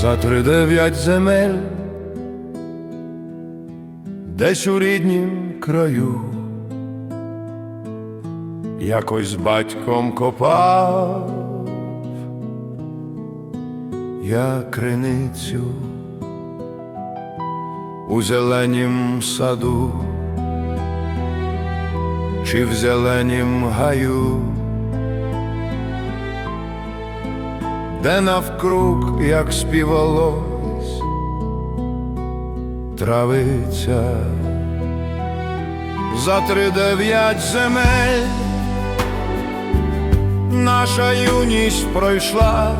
за тридев'ять земель, десь у ріднім краю, якось з батьком копав я криницю у зеленім саду чи в зеленім гаю. Де навкруг, як співалось, травиця за тридев'ять земель наша юність пройшла.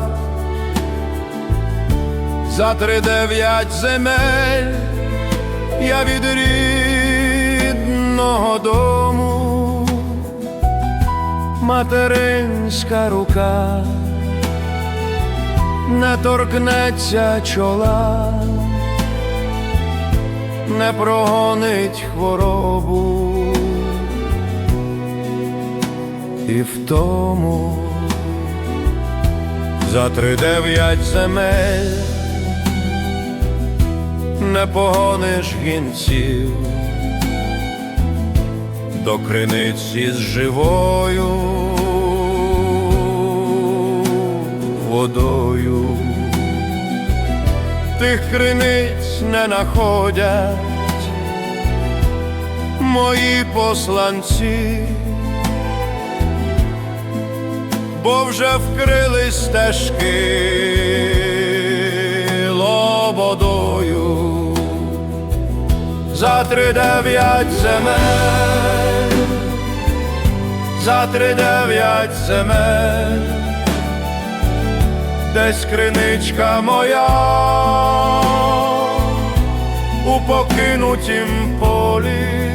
За тридев'ять земель я від рідного дому. Материнська рука не торкнеться чола, не прогонить хворобу. І в тому за тридев'ять земель не погониш гінців. До криниці з живою тих криниць не находять. Мої посланці, бо вже вкрили стежки лободою. За тридев'ять земель, за тридев'ять земель десь криничка моя. У покинутім полі,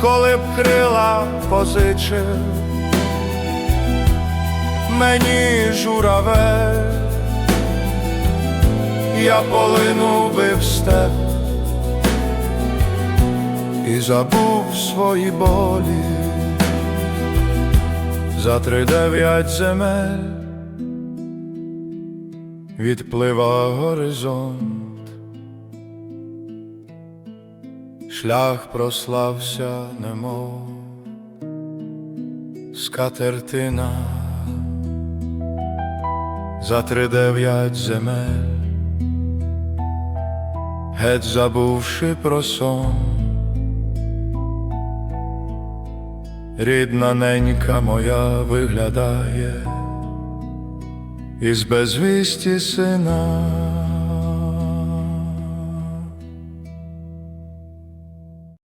коли б крила позичив. Мені журавель, я полинув би в степ і забув свої болі. За тридев'ять земель відплива горизонт, шлях прослався, немов скатертина за тридев'ять земель, геть забувши про сон. Рідна ненька моя виглядає із безвісті сина.